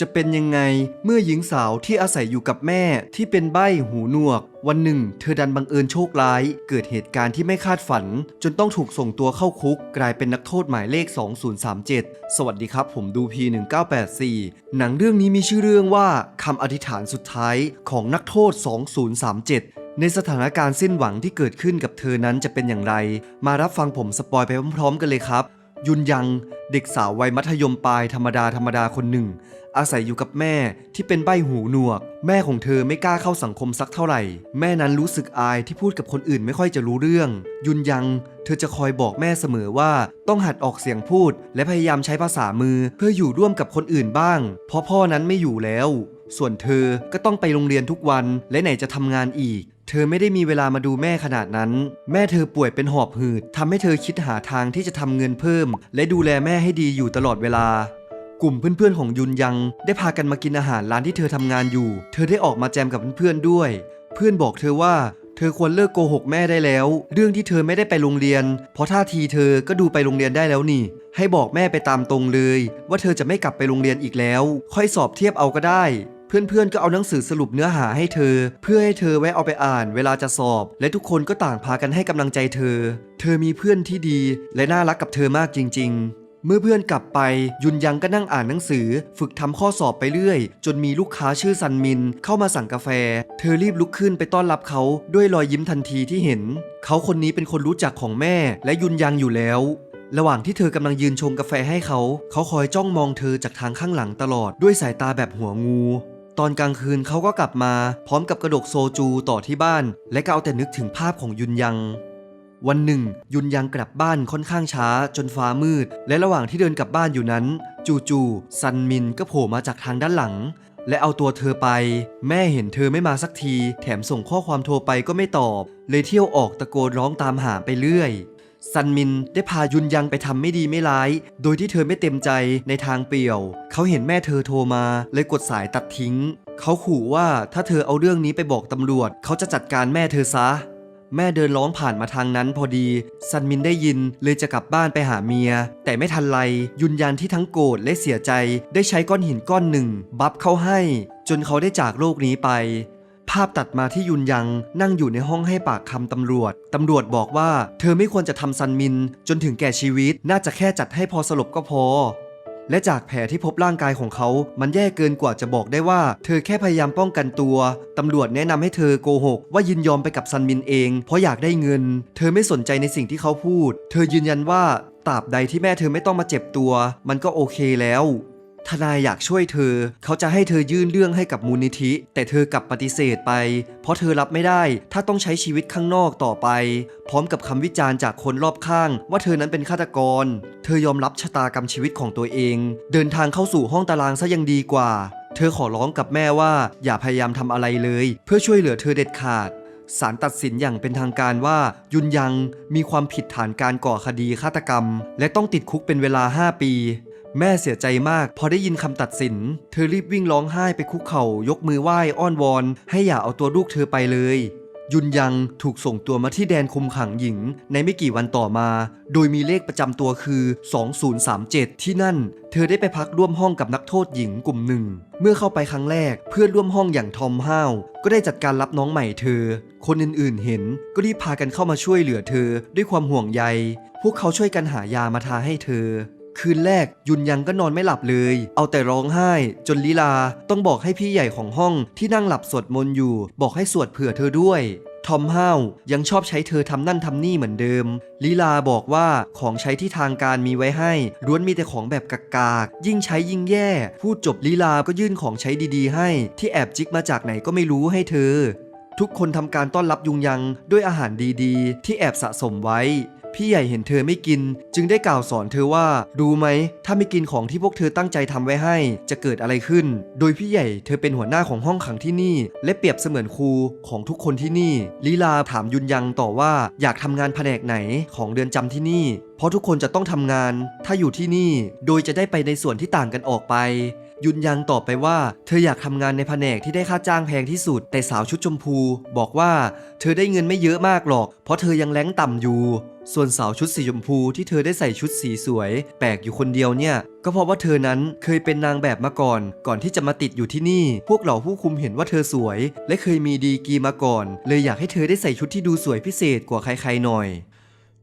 จะเป็นยังไงเมื่อหญิงสาวที่อาศัยอยู่กับแม่ที่เป็นใบ้หูหนวก วันหนึ่ง เธอดันบังเอิญโชคร้าย เกิดเหตุการณ์ที่ไม่คาดฝัน จนต้องถูกส่งตัวเข้าคุก กลายเป็นนักโทษหมายเลข 2037 สวัสดีครับ ผมดูพี 1984 หนังเรื่องนี้มีชื่อเรื่องว่าคำอธิษฐานสุดท้ายของนักโทษ 2037ในสถานการณ์สิ้นหวังที่เกิดขึ้นกับเธอนั้นจะเป็นอย่างไร มารับฟังผมสปอยไปพร้อมๆกันเลยครับ ยุนยัง เด็กสาววัยมัธยมปลายธรรมดาธรรมดาคนหนึ่ง อาศัยอยู่กับแม่ที่เป็นใบหูหนวก แม่ของเธอไม่กล้าเข้าสังคมสักเท่าไหร่ แม่นั้นรู้สึกอายที่พูดกับคนอื่นไม่ค่อยจะรู้เรื่อง ยุนยัง เธอจะคอยบอกแม่เสมอว่าต้องหัดออกเสียงพูด และพยายามใช้ภาษามือเพื่ออยู่ร่วมกับคนอื่นบ้าง เพราะพ่อนั้นไม่อยู่แล้ว ส่วนเธอก็ต้องไปโรงเรียนทุกวันและไหนจะทำงานอีก เธอไม่ได้มีเวลามาดูแม่ขนาดนั้น แม่เธอป่วยเป็นหอบหืดทำให้เธอคิดหาทางที่จะทำเงินเพิ่ม และดูแลแม่ให้ดีอยู่ตลอดเวลากลุ่มเพื่อนๆของยุนยัง ได้พากันมากินอาหารร้านที่เธอทำงานอยู่ เธอได้ออกมาแจมกับเพื่อนๆด้วย เพื่อนบอกเธอว่าเธอควรเลิกโกหกแม่ได้แล้ว เรื่องที่เธอไม่ได้ไปโรงเรียน เพราะท่าทีเธอก็ดูไปโรงเรียนได้แล้วนี่ ให้บอกแม่ไปตามตรงเลย ว่าเธอจะไม่กลับไปโรงเรียนอีกแล้ว ค่อยสอบเทียบเอาก็ได้ เพื่อนๆ ก็เอาหนังสือสรุปเนื้อหาให้เธอ เพื่อให้เธอแวะเอาไปอ่านเวลาจะสอบ และทุกคนก็ต่างพากันให้กำลังใจเธอ เธอมีเพื่อนที่ดี และน่ารักกับเธอมากจริง ๆเมื่อเพื่อนกลับไปยุนยังก็นั่งอ่านหนังสือ ฝึกทำข้อสอบไปเรื่อย จนมีลูกค้าชื่อซันมิน เข้ามาสั่งกาแฟ เธอรีบลุกขึ้นไปต้อนรับเขาด้วยรอยยิ้มทันทีที่เห็น เขาคนนี้เป็นคนรู้จักของแม่ และยุนยังอยู่แล้ว ระหว่างที่เธอกำลังยืนชงกาแฟให้เขา เขาคอยจ้องมองเธอจากทางข้างหลังตลอดด้วยสายตาแบบหัวงู ตอนกลางคืนเขาก็กลับมาพร้อมกับกระดกโซจูต่อที่บ้าน และก็เอาแต่นึกถึงภาพของยุนยัง วันหนึ่ง ยุนยังกลับบ้านค่อนข้างช้าจนฟ้ามืด และระหว่างที่เดินกลับบ้านอยู่นั้น จู่ๆซันมินก็โผล่มาจากทางด้านหลัง และเอาตัวเธอไป แม่เห็นเธอไม่มาสักที แถมส่งข้อความโทรไปก็ไม่ตอบ เลยเที่ยวออกตะโกนร้องตามหาไปเรื่อย ซันมินได้พายุนยังไปทำไม่ดีไม่ร้าย โดยที่เธอไม่เต็มใจในทางเปี่ยว เขาเห็นแม่เธอโทรมา เลยกดสายตัดทิ้ง เขาขู่ว่าถ้าเธอเอาเรื่องนี้ไปบอกตำรวจ เขาจะจัดการแม่เธอซะ แม่เดินร้องผ่านมาทางนั้นพอดี ซันมินได้ยินเลยจะกลับบ้านไปหาเมีย แต่ไม่ทันไรยุนยันที่ทั้งโกรธและเสียใจ ได้ใช้ก้อนหินก้อนหนึ่ง บัฟเข้าให้ จนเขาได้จากโลกนี้ไป ภาพตัดมาที่ยุนยังนั่งอยู่ในห้องให้ปากคำตำรวจ ตำรวจบอกว่า เธอไม่ควรจะทำซันมิน จนถึงแก่ชีวิต น่าจะแค่จัดให้พอสลบก็พอ และจากแผลที่พบร่างกายของเขา มันแย่เกินกว่าจะบอกได้ว่า เธอแค่พยายามป้องกันตัว ตำรวจแนะนำให้เธอโกหก ว่ายินยอมไปกับซันมินเอง เพราะอยากได้เงิน เธอไม่สนใจในสิ่งที่เขาพูด เธอยืนยันว่าตราบใดที่แม่เธอไม่ต้องมาเจ็บตัว มันก็โอเคแล้ว ทนายอยากช่วยเธอ เขาจะให้เธอยื่นเรื่องให้กับมูลนิธิ แต่เธอกลับปฏิเสธไป เพราะเธอรับไม่ได้ ถ้าต้องใช้ชีวิตข้างนอกต่อไป พร้อมกับคำวิจารณ์จากคนรอบข้าง ว่าเธอนั้นเป็นฆาตกร เธอยอมรับชะตากรรมชีวิตของตัวเอง เดินทางเข้าสู่ห้องตารางซะยังดีกว่า เธอขอร้องกับแม่ว่า อย่าพยายามทำอะไรเลย เพื่อช่วยเหลือเธอเด็ดขาดศาลตัดสินอย่างเป็นทางการว่า ยุนยังมีความผิดฐานการก่อคดีฆาตกรรม และต้องติดคุกเป็นเวลา 5 ปี แม่เสียใจมาก พอได้ยินคำตัดสิน เธอรีบวิ่งร้องไห้ไปคุกเข่ายกมือไหว้อ้อนวอน ให้อย่าเอาตัวลูกเธอไปเลย ยุนยังถูกส่งตัวมาที่แดนคุมขังหญิง ในไม่กี่วันต่อมา โดยมีเลขประจำตัวคือ 2037 ที่นั่น เธอได้ไปพักร่วมห้องกับนักโทษหญิงกลุ่มหนึ่ง เมื่อเข้าไปครั้งแรกเพื่อนร่วมห้องอย่างทอมห้าวก็ได้จัดการรับน้องใหม่เธอ คนอื่นๆเห็นก็รีบพากันเข้ามาช่วยเหลือเธอด้วยความห่วงใย พวกเขาช่วยกันหายามาทาให้เธอ คืนแรกยุนยังก็นอนไม่หลับเลย เอาแต่ร้องไห้ จนลีลาต้องบอกให้พี่ใหญ่ของห้องที่นั่งหลับสวดมนต์อยู่ บอกให้สวดเผื่อเธอด้วยทอมห้าวยังชอบใช้เธอทำนั่นทำนี่เหมือนเดิมลีลาบอกว่าของใช้ที่ทางการมีไว้ให้ล้วนมีแต่ของแบบกากๆยิ่งใช้ยิ่งแย่ พูดจบลีลาก็ยื่นของใช้ดีๆ ให้ ที่แอบจิกมาจากไหนก็ไม่รู้ให้เธอ ทุกคนทำการต้อนรับยุงยังด้วยอาหารดีๆ ที่แอบสะสมไว้ พี่ใหญ่เห็นเธอไม่กิน จึงได้กล่าวสอนเธอว่ารู้ไหม ถ้าไม่กินของที่พวกเธอตั้งใจทำไว้ให้ จะเกิดอะไรขึ้น โดยพี่ใหญ่เธอเป็นหัวหน้าของห้องขังที่นี่ และเปรียบเสมือนครูของทุกคนที่นี่ลีลาถามยุนยังต่อว่าอยากทำงานแผนกไหนของเดือนจำที่นี่ เพราะทุกคนจะต้องทำงาน ถ้าอยู่ที่นี่ โดยจะได้ไปในส่วนที่ต่างกันออกไปยุนยังตอบไปว่า เธออยากทำงานในแผนกที่ได้ค่าจ้างแพงที่สุด แต่สาวชุดชมพู บอกว่า เธอได้เงินไม่เยอะมากหรอก เพราะเธอยังแรงต่ำอยู่ ส่วนสาวชุดสีชมพูที่เธอได้ใส่ชุดสีสวย แปลกอยู่คนเดียวเนี่ย ก็เพราะว่าเธอนั้นเคยเป็นนางแบบมาก่อน ก่อนที่จะมาติดอยู่ที่นี่ พวกเหล่าผู้คุมเห็นว่าเธอสวย และเคยมีดีกีมาก่อน เลยอยากให้เธอได้ใส่ชุดที่ดูสวยพิเศษกว่าใครๆหน่อย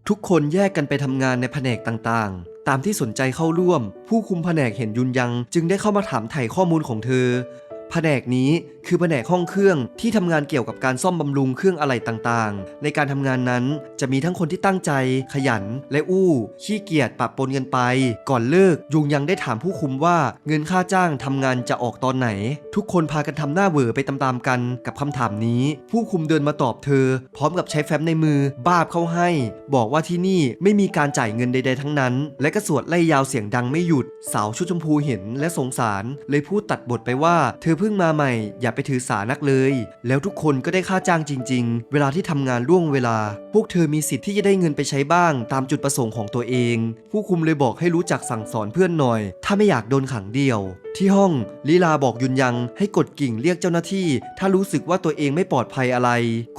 ทุกคนแยกกันไปทำงานในแผนกต่างๆ ตามที่สนใจเข้าร่วม ผู้คุมแผนกเห็นยุนยัง จึงได้เข้ามาถามไถ่ข้อมูลของเธอ แผนกนี้คือแผนกห้องเครื่องที่ทำงานเกี่ยวกับการซ่อมบำรุงเครื่องอะไหล่ต่างๆ ในการทำงานนั้นจะมีทั้งคนที่ตั้งใจ ขยัน และอู้ ขี้เกียจปะปนกันไป ก่อนเลิกยุงยังได้ถามผู้คุมว่าเงินค่าจ้างทำงานจะออกตอนไหน ทุกคนพากันทำหน้าเหวอไปตามๆกันกับคำถามนี้ ผู้คุมเดินมาตอบเธอ พร้อมกับใช้แฟ้มในมือบาบเข้าให้ บอกว่าที่นี่ไม่มีการจ่ายเงินใดๆทั้งนั้น และก็สวดไล่ยาวเสียงดังไม่หยุด สาวชุดชมพูเห็นและสงสาร เลยพูดตัดบทไปว่าเธอเพิ่งพิ่งมาใหม่ อย่าไปถือสานักเลย แล้วทุกคนก็ได้ค่าจ้างจริง ๆ เวลาที่ทำงานล่วงเวลา พวกเธอมีสิทธิ์ที่จะได้เงินไปใช้บ้าง ตามจุดประสงค์ของตัวเอง ผู้คุมเลยบอกให้รู้จักสั่งสอนเพื่อนหน่อย ถ้าไม่อยากโดนขังเดียว ที่ห้องลีลาบอกยุนยังให้กดกิ่งเรียกเจ้าหน้าที่ ถ้ารู้สึกว่าตัวเองไม่ปลอดภัยอะไร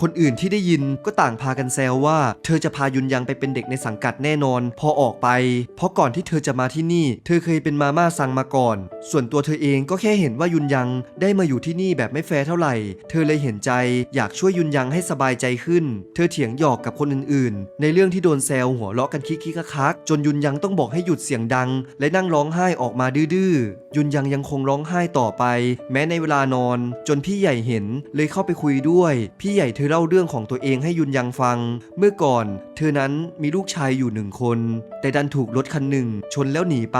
คนอื่นที่ได้ยินก็ต่างพากันแซวว่า เธอจะพายุนยังไปเป็นเด็กในสังกัดแน่นอน พอออกไป เพราะก่อนที่เธอจะมาที่นี่ เธอเคยเป็นมาม่าซังมาก่อน ส่วนตัวเธอเองก็แค่เห็นว่ายุนยังได้มาอยู่ที่นี่แบบไม่แฟร์เท่าไหร่ เธอเลยเห็นใจ อยากช่วยยุนยังให้สบายใจขึ้น เธอเถียงหยอกกับคนอื่นๆ ในเรื่องที่โดนแซวหัวเราะกันคิกคิกคักๆจนยุนยังต้องบอกให้หยุดเสียงดัง และนั่งร้องไห้ออกมาดื้อๆยุนยังยังคงร้องไห้ต่อไป แม้ในเวลานอน จนพี่ใหญ่เห็นเลยเข้าไปคุยด้วย พี่ใหญ่เธอเล่าเรื่องของตัวเองให้ยุนยังฟัง เมื่อก่อน เธอนั้นมีลูกชายอยู่หนึ่งคน แต่ดันถูกรถคันหนึ่ง ชนแล้วหนีไป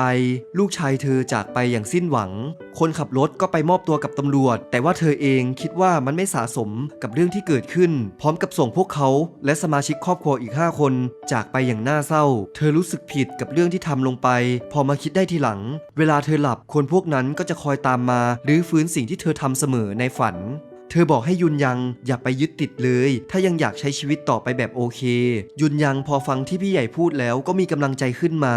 ลูกชายเธอจากไปอย่างสิ้นหวัง คนขับรถก็ไปมอบตัวกับตำรวจ แต่ว่าเธอเองคิดว่ามันไม่สะสมกับเรื่องที่เกิดขึ้น พร้อมกับส่งพวกเขาและสมาชิกครอบครัวอีก 5 คน จากไปอย่างน่าเศร้า เธอรู้สึกผิดกับเรื่องที่ทำลงไป พอมาคิดได้ทีหลัง เวลาเธอหลับคนพวกนั้นก็จะคอยตามมาหรือฟื้นสิ่งที่เธอทำเสมอในฝัน เธอบอกให้ยุนยังอย่าไปยึดติดเลย ถ้ายังอยากใช้ชีวิตต่อไปแบบโอเค ยุนยังพอฟังที่พี่ใหญ่พูดแล้วก็มีกำลังใจขึ้นมา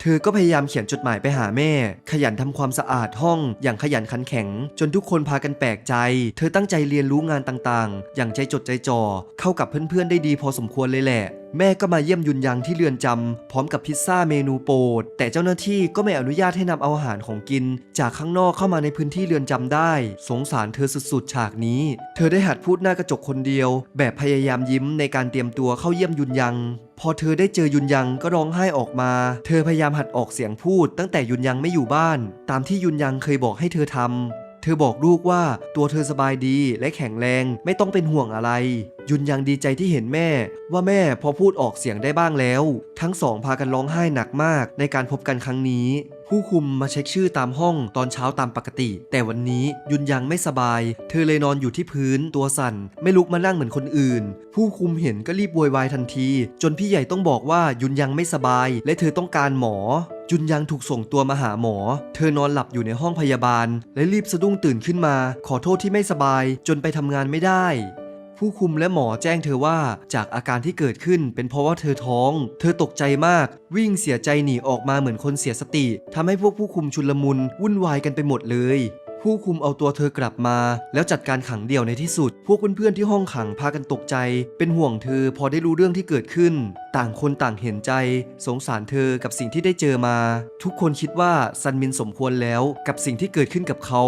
เธอก็พยายามเขียนจดหมายไปหาแม่ ขยันทำความสะอาดห้อง อย่างขยันขันแข็ง จนทุกคนพากันแปลกใจ เธอตั้งใจเรียนรู้งานต่างๆ อย่างใจจดใจจ่อเข้ากับเพื่อนๆได้ดีพอสมควรเลยแหละ แม่ก็มาเยี่ยมยุนยังที่เรือนจำพร้อมกับพิซซ่าเมนูโปรด แต่เจ้าหน้าที่ก็ไม่อนุญาตให้นำเอาอาหารของกิน จากข้างนอกเข้ามาในพื้นที่เรือนจำได้ สงสารเธอสุดๆ ฉากนี้ เธอได้หัดพูดหน้ากระจกคนเดียว แบบพยายามยิ้มในการเตรียมตัวเข้าเยี่ยมยุนยังพอเธอได้เจอยุนยังก็ร้องไห้ออกมา เธอพยายามหัดออกเสียงพูด ตั้งแต่ยุนยังไม่อยู่บ้าน ตามที่ยุนยังเคยบอกให้เธอทำ เธอบอกลูกว่าตัวเธอสบายดีและแข็งแรงไม่ต้องเป็นห่วงอะไร ยุนยังดีใจที่เห็นแม่ ว่าแม่พอพูดออกเสียงได้บ้างแล้ว ทั้งสองพากันร้องไห้หนักมากในการพบกันครั้งนี้ ผู้คุมมาเช็คชื่อตามห้องตอนเช้าตามปกติ แต่วันนี้ยุนยังไม่สบาย เธอเลยนอนอยู่ที่พื้นตัวสั่น ไม่ลุกมานั่งเหมือนคนอื่น ผู้คุมเห็นก็รีบโวยวายทันที จนพี่ใหญ่ต้องบอกว่ายุนยังไม่สบาย และเธอต้องการหมอ จุนยังถูกส่งตัวมาหาหมอ เธอนอนหลับอยู่ในห้องพยาบาล และรีบสะดุ้งตื่นขึ้นมา ขอโทษที่ไม่สบายจนไปทำงานไม่ได้ ผู้คุมและหมอแจ้งเธอว่าจากอาการที่เกิดขึ้นเป็นเพราะว่าเธอท้อง เธอตกใจมาก วิ่งเสียใจหนีออกมาเหมือนคนเสียสติทำให้พวกผู้คุมชุลมุนวุ่นวายกันไปหมดเลย ผู้คุมเอาตัวเธอกลับมา แล้วจัดการขังเดี่ยวในที่สุด พวกเพื่อนๆที่ห้องขังพากันตกใจ เป็นห่วงเธอพอได้รู้เรื่องที่เกิดขึ้น ต่างคนต่างเห็นใจ สงสารเธอกับสิ่งที่ได้เจอมา ทุกคนคิดว่าซันมินสมควรแล้วกับสิ่งที่เกิดขึ้นกับเขา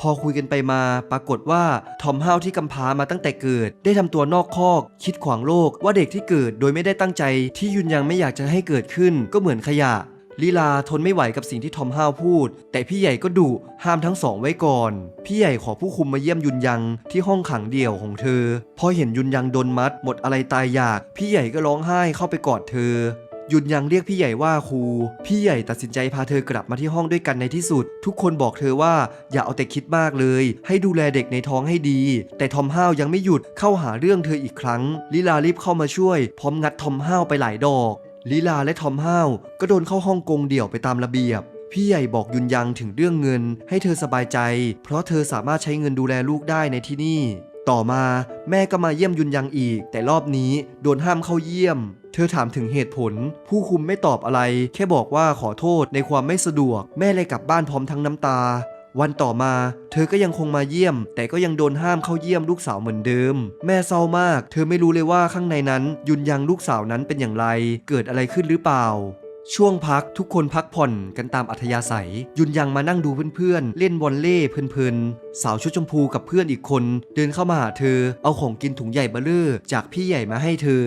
พอคุยกันไปมาปรากฏว่าทอมฮาวที่กำพร้ามาตั้งแต่เกิด ได้ทำตัวนอกคอก คิดขวางโลกว่าเด็กที่เกิดโดยไม่ได้ตั้งใจที่ยุนยังไม่อยากจะให้เกิดขึ้นก็เหมือนขยะ ลีลาทนไม่ไหวกับสิ่งที่ทอมฮาวพูด แต่พี่ใหญ่ก็ดุห้ามทั้งสองไว้ก่อน พี่ใหญ่ขอผู้คุมมาเยี่ยมยุนยังที่ห้องขังเดี่ยวของเธอ พอเห็นยุนยังโดนมัด หมดอะไรตายอยาก พี่ใหญ่ก็ร้องไห้เข้าไปกอดเธอยุนยังเรียกพี่ใหญ่ว่าครู พี่ใหญ่ตัดสินใจพาเธอกลับมาที่ห้องด้วยกันในที่สุด ทุกคนบอกเธอว่าอย่าเอาแต่คิดมากเลย ให้ดูแลเด็กในท้องให้ดี แต่ทอมห้าวยังไม่หยุดเข้าหาเรื่องเธออีกครั้ง ลิลารีบเข้ามาช่วย พร้อมงัดทอมห้าวไปหลายดอก ลิลาและทอมห้าวก็โดนเข้าห้องกงเดี่ยวไปตามระเบียบ พี่ใหญ่บอกยุนยังถึงเรื่องเงิน ให้เธอสบายใจ เพราะเธอสามารถใช้เงินดูแลลูกได้ในที่นี่ ต่อมาแม่ก็มาเยี่ยมยุนยังอีก แต่รอบนี้โดนห้ามเข้าเยี่ยม เธอถามถึงเหตุผล ผู้คุมไม่ตอบอะไร แค่บอกว่าขอโทษในความไม่สะดวก แม่เลยกลับบ้านพร้อมทั้งน้ำตา วันต่อมา เธอก็ยังคงมาเยี่ยม แต่ก็ยังโดนห้ามเข้าเยี่ยมลูกสาวเหมือนเดิม แม่เศร้ามาก เธอไม่รู้เลยว่าข้างในนั้น ยุนยังลูกสาวนั้นเป็นอย่างไร เกิดอะไรขึ้นหรือเปล่าช่วงพักทุกคนพักผ่อนกันตามอัธยาศัย ยุนยังมานั่งดูเพื่อนๆ เล่นวอลเล่เพลินๆ สาวชุดชมพูกับเพื่อนอีกคน เดินเข้ามาหาเธอ เอาของกินถุงใหญ่เบ้อร่อจากพี่ใหญ่มาให้เธอ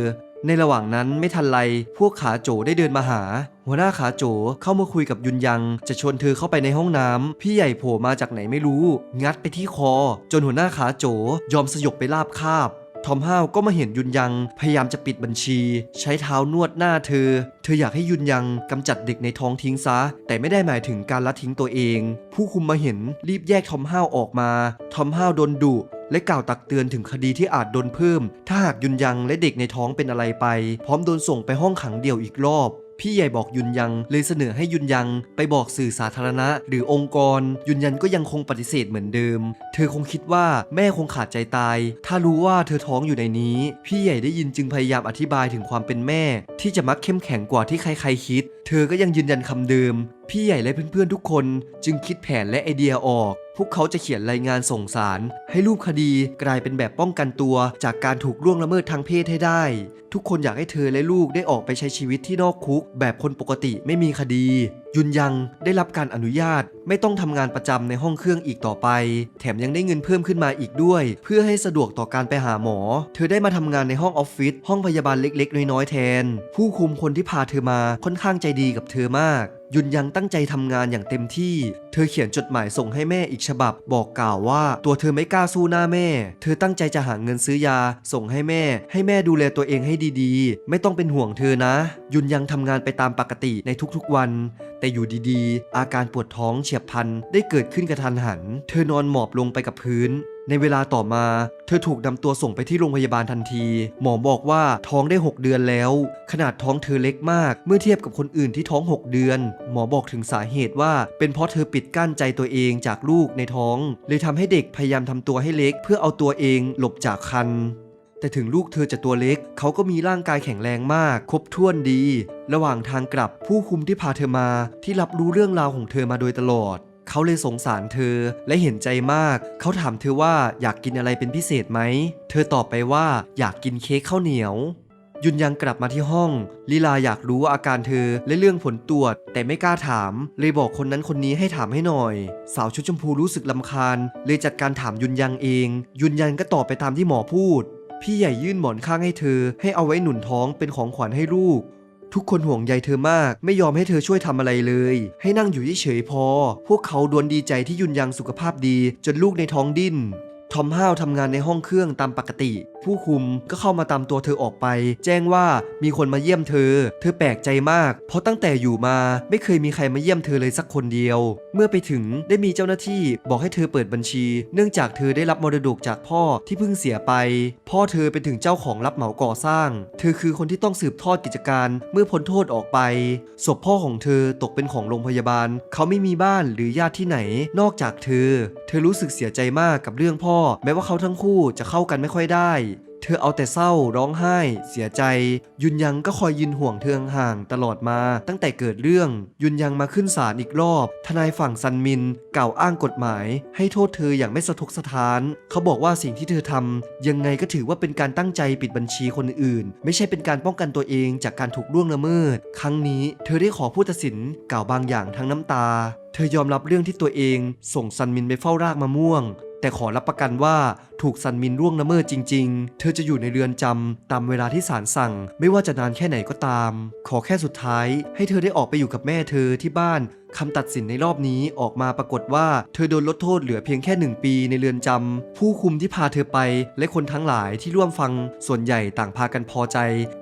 ในระหว่างนั้นไม่ทันไรพวกขาโจได้เดินมาหา หัวหน้าขาโจเข้ามาคุยกับยุนยัง จะชวนเธอเข้าไปในห้องน้ำพี่ใหญ่โผล่มาจากไหนไม่รู้ งัดไปที่คอ จนหัวหน้าขาโจยอมสยบไปราบคาบทอมห้าวก็มาเห็นยุนยังพยายามจะปิดบัญชี ใช้เท้านวดหน้าเธอ เธออยากให้ยุนยังกำจัดเด็กในท้องทิ้งซะ แต่ไม่ได้หมายถึงการละทิ้งตัวเอง ผู้คุมมาเห็นรีบแยกทอมห้าวออกมา ทอมห้าวโดนดุ และกล่าวตักเตือนถึงคดีที่อาจโดนเพิ่ม ถ้าหากยุนยังและเด็กในท้องเป็นอะไรไป พร้อมโดนส่งไปห้องขังเดี่ยวอีกรอบ พี่ใหญ่บอกยุนยังเลยเสนอให้ยุนยังไปบอกสื่อสาธารณะ หรือองค์กร ยุนยันก็ยังคงปฏิเสธเหมือนเดิม เธอคงคิดว่าแม่คงขาดใจตาย ถ้ารู้ว่าเธอท้องอยู่ในนี้ พี่ใหญ่ได้ยินจึงพยายามอธิบายถึงความเป็นแม่ ที่จะมักเข้มแข็งกว่าที่ใครๆคิด เธอก็ยังยืนยันคำเดิม พี่ใหญ่และเพื่อนๆทุกคน จึงคิดแผนและไอเดียออก พวกเขาจะเขียนรายงานส่งสาร ให้รูปคดีกลายเป็นแบบป้องกันตัว จากการถูกล่วงละเมิดทางเพศให้ได้ ทุกคนอยากให้เธอและลูกได้ออกไปใช้ชีวิตที่นอกคุก แบบคนปกติไม่มีคดี ยุนยังได้รับการอนุญาต ไม่ต้องทำงานประจำในห้องเครื่องอีกต่อไป แถมยังได้เงินเพิ่มขึ้นมาอีกด้วย เพื่อให้สะดวกต่อการไปหาหมอ เธอได้มาทำงานในห้องออฟฟิศห้องพยาบาลเล็ก ๆ น้อยๆแทน ผู้คุมคนที่พาเธอมาค่อนข้างใจดีกับเธอมาก ยุนยังตั้งใจทำงานอย่างเต็มที่ เธอเขียนจดหมายส่งให้แม่อีกฉบับ บอกกล่าวว่าตัวเธอไม่กล้าสู้หน้าแม่ เธอตั้งใจจะหาเงินซื้อยา ส่งให้แม่ ให้แม่ดูแลตัวเองให้ดีๆ ไม่ต้องเป็นห่วงเธอนะ ยุนยังทำงานไปตามปกติในทุกๆวัน แต่อยู่ดีๆ อาการปวดท้องเฉียบพลันได้เกิดขึ้นกระทันหัน เธอนอนหมอบลงไปกับพื้น ในเวลาต่อมา เธอถูกนำตัวส่งไปที่โรงพยาบาลทันที หมอบอกว่าท้องได้ 6 เดือนแล้ว ขนาดท้องเธอเล็กมาก เมื่อเทียบกับคนอื่นที่ท้อง 6 เดือน หมอบอกถึงสาเหตุว่า เป็นเพราะเธอปิดกั้นใจตัวเองจากลูกในท้อง เลยทำให้เด็กพยายามทำตัวให้เล็ก เพื่อเอาตัวเองหลบจากคันแต่ถึงลูกเธอจะตัวเล็ก เขาก็มีร่างกายแข็งแรงมาก ครบถ้วนดี ระหว่างทางกลับผู้คุมที่พาเธอมา ที่รับรู้เรื่องราวของเธอมาโดยตลอด เขาเลยสงสารเธอและเห็นใจมาก เขาถามเธอว่าอยากกินอะไรเป็นพิเศษไหม เธอตอบไปว่าอยากกินเค้กข้าวเหนียว ยุนยังกลับมาที่ห้อง ลีลาอยากรู้อาการเธอและเรื่องผลตรวจ แต่ไม่กล้าถาม เลยบอกคนนั้นคนนี้ให้ถามให้หน่อย สาวชุดชมพูรู้สึกลำคาญ เลยจัดการถามยุนยังเอง ยุนยังก็ตอบไปตามที่หมอพูด พี่ใหญ่ยื่นหมอนข้างให้เธอ ให้เอาไว้หนุนท้องเป็นของขวัญให้ลูก ทุกคนห่วงใยเธอมากไม่ยอมให้เธอช่วยทำอะไรเลย ให้นั่งอยู่เฉยๆพอ พวกเขาดวนดีใจที่ยุนยังสุขภาพดี จนลูกในท้องดิ้นทอมห้าวทำงานในห้องเครื่องตามปกติ ผู้คุมก็เข้ามาตามตัวเธอออกไป แจ้งว่ามีคนมาเยี่ยมเธอ เธอแปลกใจมาก เพราะตั้งแต่อยู่มาไม่เคยมีใครมาเยี่ยมเธอเลยสักคนเดียว เมื่อไปถึงได้มีเจ้าหน้าที่บอกให้เธอเปิดบัญชี เนื่องจากเธอได้รับมรดกจากพ่อที่เพิ่งเสียไป พ่อเธอเป็นถึงเจ้าของรับเหมาก่อสร้าง เธอคือคนที่ต้องสืบทอดกิจการเมื่อพ้นโทษออกไปศพพ่อของเธอตกเป็นของโรงพยาบาล เขาไม่มีบ้านหรือญาติที่ไหน นอกจากเธอ เธอรู้สึกเสียใจมากกับเรื่องพ่อ แม้ว่าเขาทั้งคู่จะเข้ากันไม่ค่อยได้ เธอเอาแต่เศร้าร้องไห้ เสียใจ ยุนยังก็คอยยืนห่วงเธอห่างตลอดมาตั้งแต่เกิดเรื่อง ยุนยังมาขึ้นศาลอีกรอบ ทนายฝั่งซันมินกล่าวอ้างกฎหมาย ให้โทษเธออย่างไม่สะทกสะท้าน เขาบอกว่าสิ่งที่เธอทำยังไงก็ถือว่าเป็นการตั้งใจปิดบัญชีคนอื่น ไม่ใช่เป็นการป้องกันตัวเองจากการถูกล่วงละเมิด ครั้งนี้เธอได้ขอผู้ตัดสินกล่าวบางอย่างทั้งน้ำตาเธอยอมรับเรื่องที่ตัวเอง ส่งซันมินไปเฝ้ารากมะม่วง แต่ขอรับประกันว่าถูกซันมินร่วงละเมิดจริง ๆ เธอจะอยู่ในเรือนจำตามเวลาที่ศาลสั่ง ไม่ว่าจะนานแค่ไหนก็ตาม ขอแค่สุดท้าย ให้เธอได้ออกไปอยู่กับแม่เธอที่บ้าน คำตัดสินในรอบนี้ออกมาปรากฏว่าเธอโดนลดโทษเหลือเพียงแค่หนึ่งปีในเรือนจำ ผู้คุมที่พาเธอไป และคนทั้งหลายที่ร่วมฟังส่วนใหญ่ต่างพากันพอใจ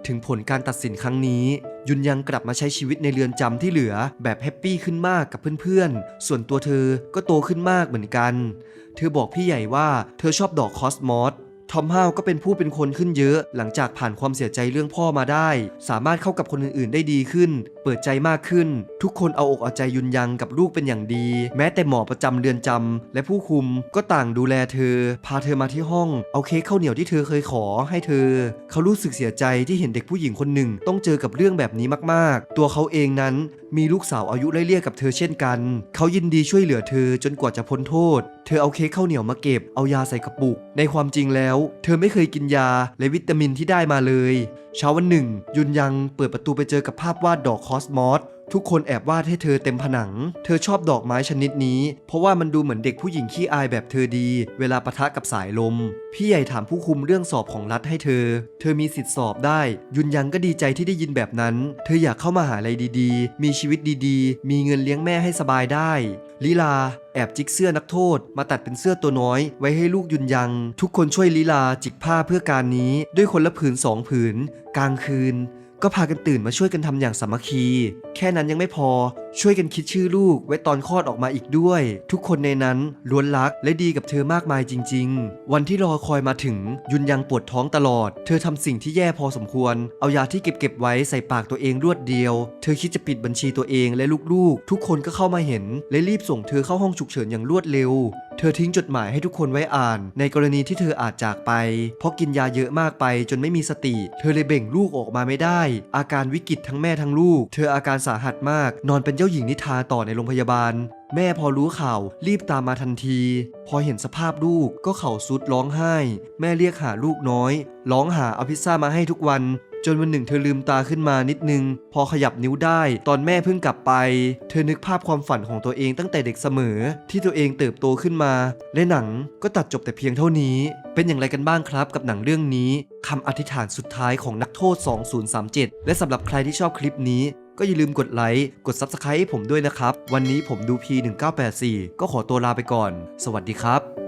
ถึงผลการตัดสินครั้งนี้ ยุนยังกลับมาใช้ชีวิตในเรือนจำที่เหลือแบบแฮปปี้ขึ้นมากกับเพื่อนๆ ส่วนตัวเธอก็โตขึ้นมากเหมือนกัน เธอบอกพี่ใหญ่ว่าเธอชอบดอกคอสมอส ทอมฮาวก็เป็นผู้เป็นคนขึ้นเยอะ หลังจากผ่านความเสียใจเรื่องพ่อมาได้ สามารถเข้ากับคนอื่นๆได้ดีขึ้น เปิดใจมากขึ้น ทุกคนเอาอกเอาใจยุนยังกับลูกเป็นอย่างดี แม้แต่หมอประจำเรือนจำและผู้คุมก็ต่างดูแลเธอ พาเธอมาที่ห้อง เอาเค้กข้าวเหนียวที่เธอเคยขอให้เธอ เขารู้สึกเสียใจที่เห็นเด็กผู้หญิงคนหนึ่งต้องเจอกับเรื่องแบบนี้มากๆ ตัวเขาเองนั้นมีลูกสาวอายุไล่เลี่ยกับเธอเช่นกัน เขายินดีช่วยเหลือเธอจนกว่าจะพ้นโทษ เธอเอาเค้กข้าวเหนียวมาเก็บ เอายาใส่กระปุก ในความจริงแล้วเธอไม่เคยกินยาและวิตามินที่ได้มาเลย เช้าวันหนึ่ง ยุนยังเปิดประตูไปเจอกับภาพวาดดอกคอสมอสทุกคนแอบวาดให้เธอเต็มผนัง เธอชอบดอกไม้ชนิดนี้ เพราะว่ามันดูเหมือนเด็กผู้หญิงขี้อายแบบเธอดี เวลาปะทะกับสายลม พี่ใหญ่ถามผู้คุมเรื่องสอบของรัฐให้เธอ เธอมีสิทธิ์สอบได้ ยุนยังก็ดีใจที่ได้ยินแบบนั้น เธออยากเข้ามาหาลัยดีๆ มีชีวิตดีๆ มีเงินเลี้ยงแม่ให้สบายได้ ลีลา แอบจิกเสื้อนักโทษ มาตัดเป็นเสื้อตัวน้อย ไว้ให้ลูกยุนยัง ทุกคนช่วยลีลาจิกผ้าเพื่อการนี้ ด้วยคนละผืนสองผืน กลางคืน ก็พากันตื่นมาช่วยกันทำอย่างสามัคคี แค่นั้นยังไม่พอ ช่วยกันคิดชื่อลูกไว้ตอนคลอดออกมาอีกด้วย ทุกคนในนั้นล้วนรักและดีกับเธอมากมายจริง ๆ วันที่รอคอยมาถึงยุนยังปวดท้องตลอด เธอทำสิ่งที่แย่พอสมควร เอายาที่เก็บเก็บไว้ใส่ปากตัวเองรวดเดียว เธอคิดจะปิดบัญชีตัวเองและลูกๆ ทุกคนก็เข้ามาเห็น และรีบส่งเธอเข้าห้องฉุกเฉินอย่างรวดเร็ว เธอทิ้งจดหมายให้ทุกคนไว้อ่าน ในกรณีที่เธออาจจากไป เพราะกินยาเยอะมากไปจนไม่มีสติ เธอเลยเบ่งลูกออกมาไม่ได้ อาการวิกฤตทั้งแม่ทั้งลูก เธออาการสาหัสมาก นอนเป็นเจ้าหญิงนิทาต่อในโรงพยาบาล แม่พอรู้ข่าว รีบตามมาทันที พอเห็นสภาพลูกก็เข่าสุดร้องไห้ แม่เรียกหาลูกน้อย ร้องหาเอาพิซซ่ามาให้ทุกวัน จนวันหนึ่งเธอลืมตาขึ้นมานิดนึง พอขยับนิ้วได้ ตอนแม่เพิ่งกลับไป เธอนึกภาพความฝันของตัวเองตั้งแต่เด็กเสมอ ที่ตัวเองเติบโตขึ้นมา และหนังก็ตัดจบแต่เพียงเท่านี้ เป็นอย่างไรกันบ้างครับกับหนังเรื่องนี้คำอธิษฐานสุดท้ายของนักโทษ 2037 และสำหรับใครที่ชอบคลิปนี้ก็อย่าลืมกดไลค์ กด Subscribe ให้ผมด้วยนะครับ วันนี้ผมดู P1984 ก็ขอตัวลาไปก่อน สวัสดีครับ